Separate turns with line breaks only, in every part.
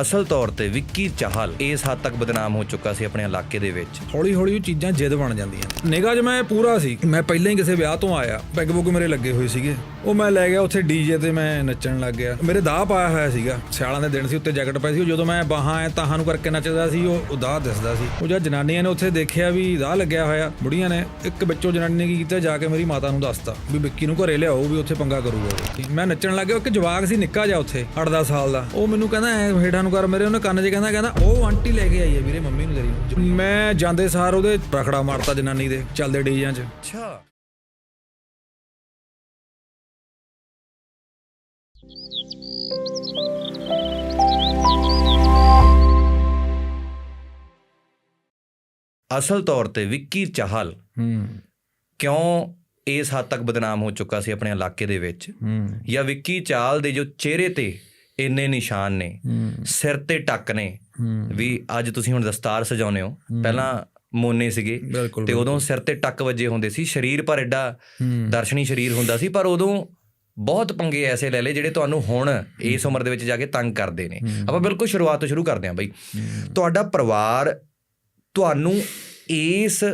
ਅਸਲ ਤੌਰ ਤੇ ਵਿੱਕੀ ਚਾਹਲ ਇਸ ਹੱਦ ਤੱਕ ਬਦਨਾਮ ਹੋ ਚੁੱਕਾ ਸੀ ਆਪਣੇ ਇਲਾਕੇ ਦੇ ਵਿੱਚ।
ਹੌਲੀ ਹੌਲੀ ਉਹ ਚੀਜ਼ਾਂ ਜਿੱਦ ਬਣ ਜਾਂਦੀਆਂ। ਨਿਗਾਹ 'ਚ ਮੈਂ ਪੂਰਾ ਸੀ। ਮੈਂ ਪਹਿਲਾਂ ਹੀ ਕਿਸੇ ਵਿਆਹ ਤੋਂ ਆਇਆ। ਪੈਗ ਬੁੱਗ ਮੇਰੇ ਲੱਗੇ ਹੋਏ ਸੀਗੇ। ਉਹ ਮੈਂ ਲੈ ਗਿਆ ਉੱਥੇ ਡੀਜੇ ਤੇ ਮੈਂ ਨੱਚਣ ਲੱਗ ਗਿਆ। ਮੇਰੇ ਦਾਹ ਪਾਇਆ ਹੋਇਆ ਸੀਗਾ। ਸਿਆਲਾਂ ਦੇ ਦਿਨ ਸੀ, ਉੱਤੇ ਜੈਕਟ ਪਾਈ ਸੀ। ਜਦੋਂ ਮੈਂ ਬਾਹਾਂ ਐ ਤਾਹਾਂ ਨੂੰ ਕਰਕੇ ਨੱਚਦਾ ਸੀ, ਉਹ ਉਹ ਦਿਸਦਾ ਸੀ। ਉਹ ਜਦ ਜਨਾਨੀਆਂ ਨੇ ਉੱਥੇ ਦੇਖਿਆ ਵੀ ਦਾਹ ਲੱਗਿਆ ਹੋਇਆ, ਬੁੜੀਆਂ ਨੇ ਇੱਕ ਵਿੱਚੋਂ ਜਨਾਨੀ ਨੇ ਕੀ ਕੀਤਾ, ਜਾ ਕੇ ਮੇਰੀ ਮਾਤਾ ਨੂੰ ਦੱਸਤਾ ਵੀ ਵਿੱਕੀ ਨੂੰ ਘਰੇ ਲਿਆਓ, ਵੀ ਉੱਥੇ ਪੰਗਾ ਕਰੂਗਾ ਮੈਂ ਨੱਚਣ ਲੱਗ ਗਿਆ ਇੱਕ ਜਵਾਕ ਸੀ, ਨਿੱਕਾ ਜਿਹਾ ਉੱਥੇ 8-10 ਸਾਲ ਦਾ। ਉਹ ਮੈਨੂੰ ਕਹਿੰਦਾ, ਐ ਹੇਠਾਂ ਨੂੰ ਕਰ ਮੇਰੇ, ਉਹਨੇ ਕੰਨ 'ਚ ਕਹਿੰਦਾ ਕਹਿੰਦਾ, ਉਹ ਆਂਟੀ ਲੈ ਕੇ ਆਈ ਹੈ ਵੀਰੇ, ਮੰਮੀ ਨੂੰ ਤੇਰੀ। ਮੈਂ ਜਾਂਦੇ ਸਾਰ ਉਹਦੇ ਰਖੜਾ ਮਾਰਤਾ ਜਨਾਨੀ ਦੇ, ਚੱਲਦੇ ਡੀਜਾਂ 'ਚ।
ਅੱਛਾ। ਅਸਲ ਤੌਰ ਤੇ ਵਿੱਕੀ ਚਾਹਲ
ਹੂੰ।
ਕਿਉਂ ਇਸ ਹੱਦ ਤੱਕ ਬਦਨਾਮ ਹੋ ਚੁੱਕਾ ਸੀ ਆਪਣੇ ਇਲਾਕੇ ਦੇ ਵਿੱਚ? ਜਾਂ ਵਿੱਕੀ ਚਾਹਲ ਦੇ ਜੋ ਚਿਹਰੇ ਤੇ ਇੰਨੇ ਨਿਸ਼ਾਨ ਨੇ ਸਿਰ ਤੇ ਟੱਕ ਨੇ ਵੀ ਅੱਜ ਤੁਸੀਂ ਹੁਣ ਦਸਤਾਰ ਸਜਾਉਨੇ ਹੋ? ਪਹਿਲਾਂ ਮੋਨੇ ਸੀਗੇ ਤੇ ਉਦੋਂ ਸਿਰ ਤੇ ਟੱਕ ਵੱਜੇ ਹੁੰਦੇ ਸੀ ਸਰੀਰ ਪਰ ਐਡਾ ਦਰਸ਼ਨੀ ਸਰੀਰ ਹੁੰਦਾ ਸੀ ਪਰ ਉਦੋਂ ਬਹੁਤ ਪੰਗੇ ਐਸੇ ਲੈ ਲਏ ਜਿਹੜੇ ਤੁਹਾਨੂੰ ਹੁਣ ਇਸ ਉਮਰ ਦੇ ਵਿੱਚ ਜਾ ਕੇ ਤੰਗ ਕਰਦੇ ਨੇ। ਆਪਾਂ ਬਿਲਕੁਲ ਸ਼ੁਰੂਆਤ ਤੋਂ ਸ਼ੁਰੂ ਕਰਦੇ ਹਾਂ ਬਈ। ਤੁਹਾਡਾ ਪਰਿਵਾਰ ਤੁਹਾਨੂੰ ਇਸ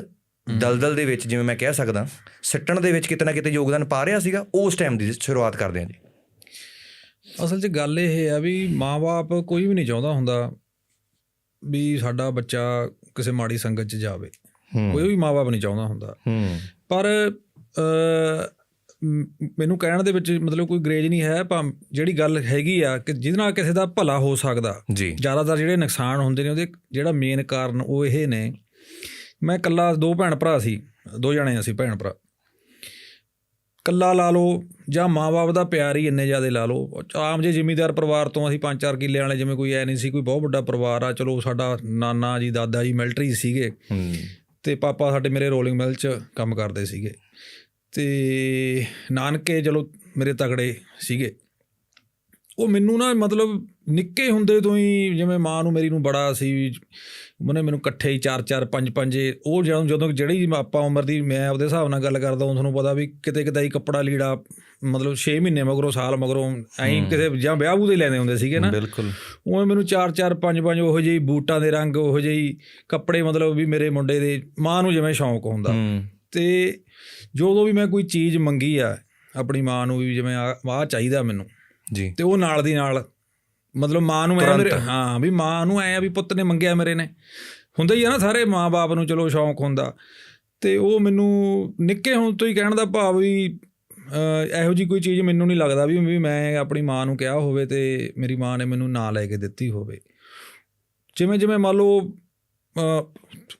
ਦਲਦਲ ਦੇ ਵਿੱਚ ਜਿਵੇਂ ਮੈਂ ਕਹਿ ਸਕਦਾ ਸਿੱਟਣ ਦੇ ਵਿੱਚ ਕਿਤੇ ਨਾ ਕਿਤੇ ਯੋਗਦਾਨ ਪਾ ਰਿਹਾ ਸੀਗਾ ਉਸ ਟਾਈਮ ਦੀ ਸ਼ੁਰੂਆਤ ਕਰਦੇ ਹਾਂ ਜੀ।
ਅਸਲ 'ਚ ਗੱਲ ਇਹ ਆ ਵੀ ਮਾਪੇ ਕੋਈ ਵੀ ਨਹੀਂ ਚਾਹੁੰਦਾ ਹੁੰਦਾ ਵੀ ਸਾਡਾ ਬੱਚਾ ਕਿਸੇ ਮਾੜੀ ਸੰਗਤ 'ਚ ਜਾਵੇ।
ਹੂੰ।
ਕੋਈ ਵੀ ਮਾਪੇ ਨਹੀਂ ਚਾਹੁੰਦਾ ਹੁੰਦਾ।
ਹੂੰ।
ਪਰ ਮੈਨੂੰ ਕਹਿਣ ਦੇ ਵਿੱਚ ਮਤਲਬ ਕੋਈ ਗਰੇਜ ਨਹੀਂ ਹੈ ਭਾਂ ਜਿਹੜੀ ਗੱਲ ਹੈਗੀ ਆ ਕਿ ਜਿਹਦੇ ਨਾਲ ਕਿਸੇ ਦਾ ਭਲਾ ਹੋ ਸਕਦਾ। ਜ਼ਿਆਦਾਤਰ ਜਿਹੜੇ ਨੁਕਸਾਨ ਹੁੰਦੇ ਨੇ ਉਹਦੇ ਜਿਹੜਾ ਮੇਨ ਕਾਰਨ ਉਹ ਇਹ ਨੇ ਮੈਂ ਇਕੱਲਾ ਦੋ ਭੈਣ ਭਰਾ ਸੀ ਦੋ ਜਣੇ ਅਸੀਂ ਭੈਣ ਭਰਾ। ਕੱਲਾ ਲਾ ਲਓ ਜਾਂ ਮਾਪੇ ਦਾ ਪਿਆਰ ਹੀ ਇੰਨੇ ਜ਼ਿਆਦੇ ਲਾ ਲਓ। ਆਮ ਜੇ ਜ਼ਿਮੀਦਾਰ ਪਰਿਵਾਰ ਤੋਂ ਅਸੀਂ ਪੰਜ ਚਾਰ ਕਿੱਲੇ ਵਾਲੇ ਜਿਵੇਂ ਕੋਈ ਐ ਨਹੀਂ ਸੀ ਕੋਈ ਬਹੁਤ ਵੱਡਾ ਪਰਿਵਾਰ ਆ ਚਲੋ ਸਾਡਾ ਨਾਨਾ ਜੀ ਦਾਦਾ ਜੀ ਮਿਲਟਰੀ ਸੀਗੇ। ਤੇ ਪਾਪਾ ਸਾਡੇ ਮੇਰੇ ਰੋਲਿੰਗ ਮਿਲ 'ਚ ਕੰਮ ਕਰਦੇ ਸੀਗੇ। ਤੇ ਨਾਨਕੇ ਚਲੋ ਮੇਰੇ ਤਗੜੇ ਸੀਗੇ। ਉਹ ਮੈਨੂੰ ਨਾ ਮਤਲਬ ਨਿੱਕੇ ਹੁੰਦੇ ਤੋਂ ਹੀ ਜਿਵੇਂ ਮਾਂ ਨੂੰ ਮੇਰੀ ਨੂੰ ਬੜਾ ਸੀ ਉਹਨੇ ਮੈਨੂੰ ਇਕੱਠੇ ਹੀ ਚਾਰ ਚਾਰ ਪੰਜ ਪੰਜੇ ਉਹ ਜਦੋਂ ਜਦੋਂ ਜਿਹੜੀ ਆਪਾਂ ਉਮਰ ਦੀ ਮੈਂ ਆਪਦੇ ਹਿਸਾਬ ਨਾਲ ਗੱਲ ਕਰਦਾ ਹਾਂ ਤੁਹਾਨੂੰ ਪਤਾ ਵੀ ਕਿਤੇ ਕਿਤੇ ਹੀ ਕੱਪੜਾ ਲੀੜਾ ਮਤਲਬ 6 ਮਹੀਨੇ ਮਗਰੋਂ ਸਾਲ ਮਗਰੋਂ ਐਂ ਕਿਸੇ ਜਾਂ ਵਿਆਹ ਬੂ ਦੇ ਲੈਂਦੇ ਹੁੰਦੇ ਸੀਗੇ ਨਾ।
ਬਿਲਕੁਲ।
ਉਵੇਂ ਮੈਨੂੰ ਚਾਰ ਚਾਰ ਪੰਜ ਪੰਜ ਉਹੋ ਜਿਹੀ ਬੂਟਾਂ ਦੇ ਰੰਗ ਉਹੋ ਜਿਹੀ ਕੱਪੜੇ ਮਤਲਬ ਵੀ ਮੇਰੇ ਮੁੰਡੇ ਦੇ ਮਾਂ ਨੂੰ ਜਿਵੇਂ ਸ਼ੌਂਕ ਹੁੰਦਾ।
ਹੂੰ।
ਤੇ ਜਦੋਂ ਵੀ ਮੈਂ ਕੋਈ ਚੀਜ਼ ਮੰਗੀ ਆ ਆਪਣੀ ਮਾਂ ਨੂੰ ਵੀ ਜਿਵੇਂ ਆ ਆਹ ਚਾਹੀਦਾ ਮੈਨੂੰ।
ਜੀ।
ਤੇ ਉਹ ਨਾਲ ਦੀ ਨਾਲ ਮਤਲਬ ਮਾਂ ਨੂੰ। ਮੇਰੇ ਹਾਂ ਵੀ ਮਾਂ ਨੂੰ ਐ ਆ ਵੀ ਪੁੱਤ ਨੇ ਮੰਗਿਆ ਮੇਰੇ ਨੇ। ਹੁੰਦਾ ਹੀ ਆ ਨਾ ਸਾਰੇ ਮਾਂ-ਬਾਪ ਨੂੰ ਚਲੋ ਸ਼ੌਂਕ ਹੁੰਦਾ। ਤੇ ਉਹ ਮੈਨੂੰ ਨਿੱਕੇ ਹੋਣ ਤੋਂ ਹੀ ਕਹਿਣ ਦਾ ਭਾਵ ਵੀ ਇਹੋ ਜੀ ਕੋਈ ਚੀਜ਼ ਮੈਨੂੰ ਨਹੀਂ ਲੱਗਦਾ ਵੀ ਵੀ ਮੈਂ ਆਪਣੀ ਮਾਂ ਨੂੰ ਕਿਹਾ ਹੋਵੇ ਤੇ ਮੇਰੀ ਮਾਂ ਨੇ ਮੈਨੂੰ ਨਾ ਲੈ ਕੇ ਦਿੱਤੀ ਹੋਵੇ। ਜਿਵੇਂ ਜਿਵੇਂ ਮੰਨ ਲਓ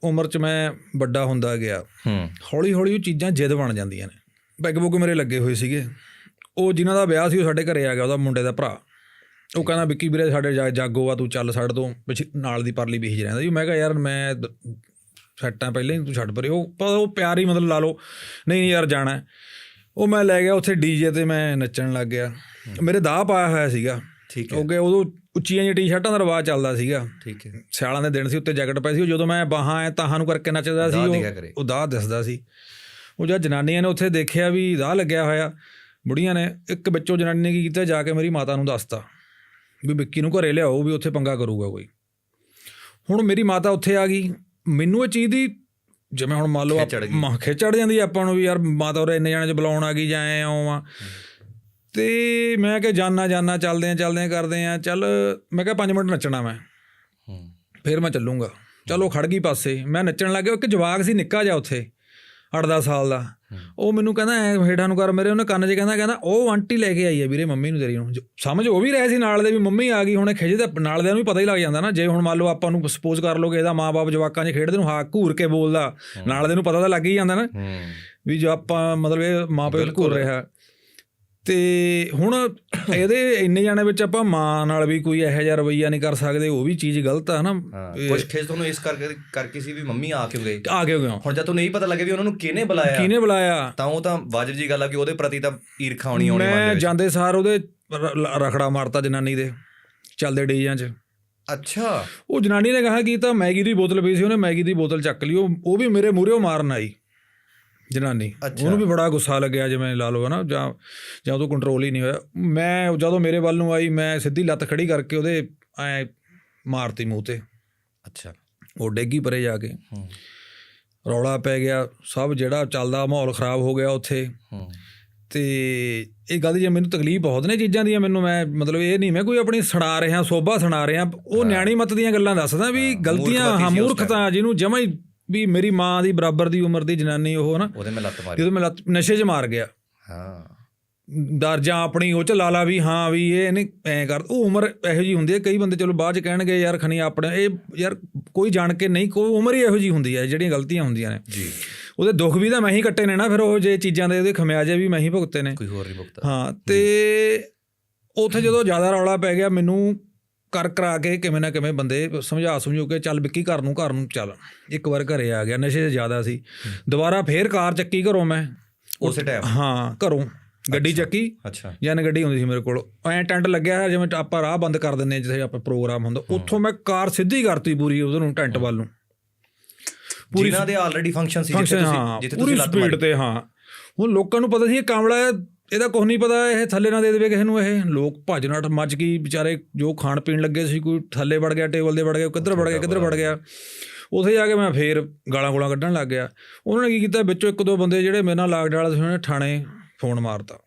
ਉਮਰ 'ਚ ਮੈਂ ਵੱਡਾ ਹੁੰਦਾ ਗਿਆ।
ਹੂੰ।
ਹੌਲੀ ਹੌਲੀ ਉਹ ਚੀਜ਼ਾਂ ਜਿੱਦ ਬਣ ਜਾਂਦੀਆਂ ਨੇ। ਬੁੱਗ ਮੇਰੇ ਲੱਗੇ ਹੋਏ ਸੀਗੇ। ਉਹ ਜਿਨ੍ਹਾਂ ਦਾ ਵਿਆਹ ਸੀ ਉਹ ਸਾਡੇ ਘਰੇ ਆ ਗਿਆ ਉਹਦਾ ਮੁੰਡੇ ਦਾ ਭਰਾ। ਉਹ ਕਹਿੰਦਾ ਵਿੱਕੀ ਵੀਰੇ ਸਾਡੇ ਜਾਗੋ ਆ ਤੂੰ ਚੱਲ ਸਾਡੇ ਤੋਂ ਪਿੱਛੇ ਨਾਲ ਦੀ ਪਰਲੀ ਬੀਜ ਰਹਿੰਦਾ ਜੀ ਮੈਂ ਕਿਹਾ ਯਾਰ ਮੈਂ ਸੈੱਟਾਂ ਪਹਿਲਾਂ ਹੀ ਤੂੰ ਛੱਡ ਪਰੇ। ਉਹ ਪਰ ਉਹ ਪਿਆਰ ਹੀ ਮਤਲਬ ਲਾ ਲਓ ਨਹੀਂ ਯਾਰ ਜਾਣਾ। ਉਹ ਮੈਂ ਲੈ ਗਿਆ ਉੱਥੇ ਡੀਜੇ ਤੇ ਮੈਂ ਨੱਚਣ ਲੱਗ ਗਿਆ। ਮੇਰੇ ਦਾਹ ਪਾਇਆ ਹੋਇਆ ਸੀਗਾ।
ਠੀਕ ਹੈ।
ਉਹ ਉਦੋਂ ਉੱਚੀਆਂ ਜਿਹੀਆਂ ਟੀ-ਸ਼ਰਟਾਂ ਦਾ ਰਿਵਾਜ ਚੱਲਦਾ ਸੀਗਾ।
ਠੀਕ ਹੈ।
ਸਿਆਲਾਂ ਦੇ ਦਿਨ ਸੀ ਉੱਤੇ ਜੈਕਟ ਪਾਈ ਸੀ ਉਹ ਜਦੋਂ ਮੈਂ ਬਾਹਾਂ ਐ ਤਾਹਾਂ ਨੂੰ ਕਰਕੇ ਨੱਚਦਾ ਸੀ ਉਹ। ਉਹ ਦਾਹ ਦਿਸਦਾ ਸੀ। ਉਹ ਜਦ ਜਨਾਨੀਆਂ ਨੇ ਉੱਥੇ ਦੇਖਿਆ ਵੀ ਦਾਹ ਲੱਗਿਆ ਹੋਇਆ ਬੁੜੀਆਂ ਨੇ ਇੱਕ ਵਿੱਚੋਂ ਜਨਾਨੀ ਨੇ ਕੀ ਕੀਤਾ ਜਾ ਕੇ ਮੇਰੀ ਮਾਤਾ ਨੂੰ ਦੱਸਤਾ ਵੀ ਵਿੱਕੀ ਨੂੰ ਘਰੇ ਲਿਆਓ ਵੀ ਉੱਥੇ ਪੰਗਾ ਕਰੂਗਾ ਕੋਈ। ਹੁਣ ਮੇਰੀ ਮਾਤਾ ਉੱਥੇ ਆ ਗਈ ਮੈਨੂੰ ਇਹ ਚੀਜ਼ ਦੀ ਜਿਵੇਂ ਹੁਣ ਮੰਨ ਲਓ। ਮਾਂ ਖਿੱਚ ਚੜ ਜਾਂਦੀ ਆਪਾਂ ਨੂੰ ਵੀ ਯਾਰ ਮਾਤਾ ਉਹ ਇੰਨੇ ਜਾਣੇ ਚ ਬੁਲਾਉਣ ਆ ਗਈ ਜਾਂ ਐ ਆਉਂ ਆ। ਤੇ ਮੈਂ ਕਿਹਾ ਜਾਨਾ ਜਾਨਾ ਚੱਲਦੇ ਆ ਚੱਲਦੇ ਆ ਕਰਦੇ ਆ ਚੱਲ ਮੈਂ ਕਿਹਾ 5 ਮਿੰਟ ਨੱਚਣਾ ਮੈਂ।
ਹੂੰ।
ਫਿਰ ਮੈਂ ਚੱਲੂੰਗਾ। ਚਲੋ ਖੜ ਗਈ ਪਾਸੇ। ਮੈਂ ਨੱਚਣ ਲੱਗ ਗਿਆ ਇੱਕ ਜਵਾਕ ਸੀ ਨਿੱਕਾ ਜਿਹਾ ਉੱਥੇ 8-10 ਸਾਲ ਦਾ। ਉਹ ਮੈਨੂੰ ਕਹਿੰਦਾ ਐ ਹੇਠਾਂ ਨੂੰ ਕਰ ਮੇਰੇ ਉਹਨੇ ਕੰਨ 'ਚ ਕਹਿੰਦਾ ਕਹਿੰਦਾ ਉਹ ਆਂਟੀ ਲੈ ਕੇ ਆਈ ਹੈ ਵੀਰੇ ਮੰਮੀ ਨੂੰ ਤੇਰੀ ਨੂੰ। ਸਮਝ ਉਹ ਵੀ ਰਹੇ ਸੀ ਨਾਲ ਦੇ ਵੀ ਮੰਮੀ ਆ ਗਈ ਹੁਣ ਖਿਜੇ ਤਾਂ ਨਾਲ ਦਿਆਂ ਨੂੰ ਵੀ ਪਤਾ ਹੀ ਲੱਗ ਜਾਂਦਾ ਨਾ। ਜੇ ਹੁਣ ਮੰਨ ਲਓ ਆਪਾਂ ਨੂੰ ਸਪੋਜ਼ ਕਰ ਲਓਗੇ ਇਹਦਾ ਮਾਪੇ ਜਵਾਕਾਂ 'ਚ ਖੇਡਦੇ ਨੂੰ ਹਾਂ ਘੂਰ ਕੇ ਬੋਲਦਾ ਨਾਲ ਦੇ ਨੂੰ ਪਤਾ ਤਾਂ ਲੱਗ ਹੀ ਜਾਂਦਾ ਨਾ ਵੀ ਜੋ ਆਪਾਂ ਮਤਲਬ ਇਹ ਮਾਪੇ ਘੂਰ ਰਿਹਾ। ਤੇ ਹੁਣ ਇਹਦੇ ਇੰਨੇ ਜਾਣੇ ਵਿੱਚ ਆਪਾਂ ਮਾਂ ਨਾਲ ਵੀ ਕੋਈ ਇਹੋ ਜਿਹਾ ਰਵਈਆ ਨਹੀਂ ਕਰ ਸਕਦੇ ਉਹ ਵੀ ਚੀਜ਼ ਗਲਤ ਆ ਨਾ।
ਕੁਝ ਖੇਸ ਤੁਹਾਨੂੰ ਇਸ ਕਰਕੇ ਕਰਕੇ ਸੀ ਵੀ ਮੰਮੀ ਆ ਕਿਉਂ ਗਏ?
ਆ ਗਏ ਗਿਆ
ਹੁਣ ਜਦ ਤੁਹਾਨੂੰ ਇਹ ਪਤਾ ਲੱਗੇ ਵੀ ਉਹਨਾਂ ਨੂੰ ਕਿਹਨੇ ਬੁਲਾਇਆ?
ਕਿਹਨੇ ਬੁਲਾਇਆ?
ਤਾਂ ਉਹ ਤਾਂ ਵਾਜਬ ਜੀ ਗੱਲ ਆ ਕਿ ਉਹਦੇ ਪ੍ਰਤੀ ਤਾਂ ਈਰਖਾ ਆਉਣੀ ਆਉਣੀ
ਮੈਂ ਜਾਂਦੇ ਸਾਰ ਉਹਦੇ ਰਖੜਾ ਮਾਰਤਾ ਜਨਾਨੀ ਦੇ ਚੱਲਦੇ ਡੀਜਾਂ 'ਚ।
ਅੱਛਾ।
ਉਹ ਜਨਾਨੀ ਨੇ ਕਹਾ ਕੀਤਾ ਮੈਗੀ ਦੀ ਬੋਤਲ ਪਈ ਸੀ ਉਹਨੇ ਮੈਗੀ ਦੀ ਬੋਤਲ ਚੱਕ ਲਈ ਉਹ ਉਹ ਵੀ ਮੇਰੇ ਮੂਹਰੇ ਮਾਰਨ ਆਈ। ਜਨਾਨੀ। ਉਹਨੂੰ ਵੀ ਬੜਾ ਗੁੱਸਾ ਲੱਗਿਆ ਜਿਵੇਂ ਲਾ ਲਓ ਹਨਾ ਜਾਂ ਜਾਂ ਉਹ ਕੰਟਰੋਲ ਹੀ ਨਹੀਂ ਹੋਇਆ। ਮੈਂ ਜਦੋਂ ਮੇਰੇ ਵੱਲ ਨੂੰ ਆਈ ਮੈਂ ਸਿੱਧੀ ਲੱਤ ਖੜੀ ਕਰਕੇ ਉਹਦੇ ਐ ਮਾਰਤੀ ਮੂੰਹ ਤੇ।
ਅੱਛਾ।
ਉਹ ਡੇਗੀ ਪਰੇ ਜਾ ਕੇ।
ਹੂੰ।
ਰੌਲਾ ਪੈ ਗਿਆ। ਸਭ ਜਿਹੜਾ ਚੱਲਦਾ ਮਾਹੌਲ ਖਰਾਬ ਹੋ ਗਿਆ ਉੱਥੇ।
ਹੂੰ।
ਤੇ ਇਹ ਗੱਲ ਦੀ ਮੈਨੂੰ ਤਕਲੀਫ ਬਹੁਤ ਨੇ ਚੀਜ਼ਾਂ ਦੀਆਂ ਮੈਨੂੰ ਮੈਂ ਮਤਲਬ ਇਹ ਨਹੀਂ ਮੈਂ ਕੋਈ ਆਪਣੀ ਸੁਣਾ ਰਿਹਾ ਸੋਭਾ ਸੁਣਾ ਰਿਹਾ। ਉਹ ਨਿਆਣੀ ਮਤ ਦੀਆਂ ਗੱਲਾਂ ਦੱਸਦਾ ਵੀ ਗਲਤੀਆਂ ਹਾਂ ਮੂਰਖਤਾ ਜਿਹਨੂੰ ਜਮਾ ਹੀ ਵੀ ਮੇਰੀ ਮਾਂ ਦੀ ਬਰਾਬਰ ਦੀ ਉਮਰ ਦੀ ਜਨਾਨੀ ਉਹ ਨਾ
ਉਹਦੇ ਮੈਂ ਲੱਤ ਮਾਰੀ।
ਜਦੋਂ ਮੈਂ ਲੱਤ- ਨਸ਼ੇ 'ਚ ਮਾਰ ਗਿਆ।
ਹਾਂ।
ਡਰ ਜਾਂ ਆਪਣੀ ਉਹ ਚ ਲਾ ਲਾ ਵੀ ਹਾਂ ਵੀ ਇਹ ਨਹੀਂ ਐ ਕਰ। ਉਹ ਉਮਰ ਇਹੋ ਜੀ ਹੁੰਦੀ ਹੈ ਕਈ ਬੰਦੇ ਚਲੋ ਬਾਅਦ ਚ ਕਹਿਣਗੇ ਯਾਰ ਖਣੀ ਆਪਣੇ ਇਹ ਯਾਰ ਕੋਈ ਜਾਣ ਕੇ ਨਹੀਂ ਕੋਈ ਉਮਰ ਹੀ ਇਹੋ ਜੀ ਹੁੰਦੀ ਹੈ ਜਿਹੜੀਆਂ ਗਲਤੀਆਂ ਹੁੰਦੀਆਂ ਨੇ।
ਜੀ।
ਉਹਦੇ ਦੁੱਖ ਵੀ ਤਾਂ ਮੈਂ ਹੀ ਕੱਟੇ ਨੇ ਨਾ ਫਿਰ ਉਹ ਜੇ ਚੀਜ਼ਾਂ ਦੇ ਉਹਦੇ ਖਮਿਆਜੇ ਵੀ ਮੈਂ ਹੀ ਭੁਗਤੇ ਨੇ।
ਕੋਈ ਹੋਰ ਨਹੀਂ ਭੁਗਤਾ।
ਹਾਂ ਤੇ ਉੱਥੇ ਜਦੋਂ ਜ਼ਿਆਦਾ ਰੌਲਾ ਪੈ ਗਿਆ ਮੈਨੂੰ ਕਰ ਕਰਾ ਕੇ ਕਿਵੇਂ ਨਾ ਕਿਵੇਂ ਬੰਦੇ ਸਮਝਾ ਸਮਝੂ ਕੇ ਚੱਲ ਵਿੱਕੀ ਘਰ ਨੂੰ ਘਰ ਨੂੰ ਚੱਲ। ਇੱਕ ਵਾਰ ਘਰੇ ਆ ਗਿਆ ਨਸ਼ੇ ਜ਼ਿਆਦਾ ਸੀ। ਦੁਬਾਰਾ ਫੇਰ ਕਾਰ ਚੱਕੀ ਘਰੋਂ ਮੈਂ।
ਉਸੇ ਟਾਈਮ
ਹਾਂ ਘਰੋਂ। ਗੱਡੀ ਚੱਕੀ।
ਅੱਛਾ।
ਯਾਨ ਗੱਡੀ ਹੁੰਦੀ ਸੀ ਮੇਰੇ ਕੋਲ। ਐ ਟੈਂਟ ਲੱਗਿਆ ਹੈ ਜਿਵੇਂ ਆਪਾਂ ਰਾਹ ਬੰਦ ਕਰ ਦਿੰਨੇ ਜਿੱਥੇ ਆਪਾਂ ਪ੍ਰੋਗਰਾਮ ਹੁੰਦਾ। ਉੱਥੋਂ ਮੈਂ ਕਾਰ ਸਿੱਧੀ ਕਰਤੀ ਪੂਰੀ ਉਧਰ ਨੂੰ ਟੈਂਟ ਵੱਲ ਨੂੰ।
ਪੂਰੀ ਜਿਨ੍ਹਾਂ ਦੇ ਆਲਰੇਡੀ ਫੰਕਸ਼ਨ ਸੀ ਜਿੱਥੇ ਤੁਸੀਂ ਜਿੱਥੇ ਤੁਸੀਂ ਲੱਤ
ਸਪੀਡ
ਮਾਰੀ।
ਤੇ ਹਾਂ। ਹੁਣ ਲੋਕਾਂ ਨੂੰ ਪਤਾ ਸੀ ਇਹ ਕਾਮਲਾ ਹੈ ਇਹਦਾ ਕੁਝ ਨਹੀਂ ਪਤਾ, ਇਹ ਥੱਲੇ ਨਾ ਦੇ ਦੇਵੇ ਕਿਸੇ ਨੂੰ ਇਹ। ਲੋਕ ਭੱਜ ਨੱਠ ਮੱਚ ਗਈ, ਵਿਚਾਰੇ ਜੋ ਖਾਣ ਪੀਣ ਲੱਗੇ ਸੀ, ਕੋਈ ਥੱਲੇ ਵੜ ਗਿਆ, ਟੇਬਲ ਦੇ ਵੜ ਗਿਆ, ਕਿੱਧਰ ਵੜ ਗਿਆ, ਕਿੱਧਰ ਵੜ ਗਿਆ। ਉਥੇ ਜਾ ਕੇ ਮੈਂ ਫੇਰ ਗਾਲਾਂ ਗੋਲਾਂ ਕੱਢਣ ਲੱਗ ਗਿਆ। ਉਹਨਾਂ ਨੇ ਕੀ ਕੀਤਾ, ਵਿੱਚੋਂ ਇੱਕ ਦੋ ਬੰਦੇ ਜਿਹੜੇ ਮੇਰੇ ਨਾਲ ਲਾਗ ਡਾਲ ਸੀ, ਉਹਨਾਂ ਨੇ ਥਾਣੇ ਫੋਨ ਮਾਰਤਾ।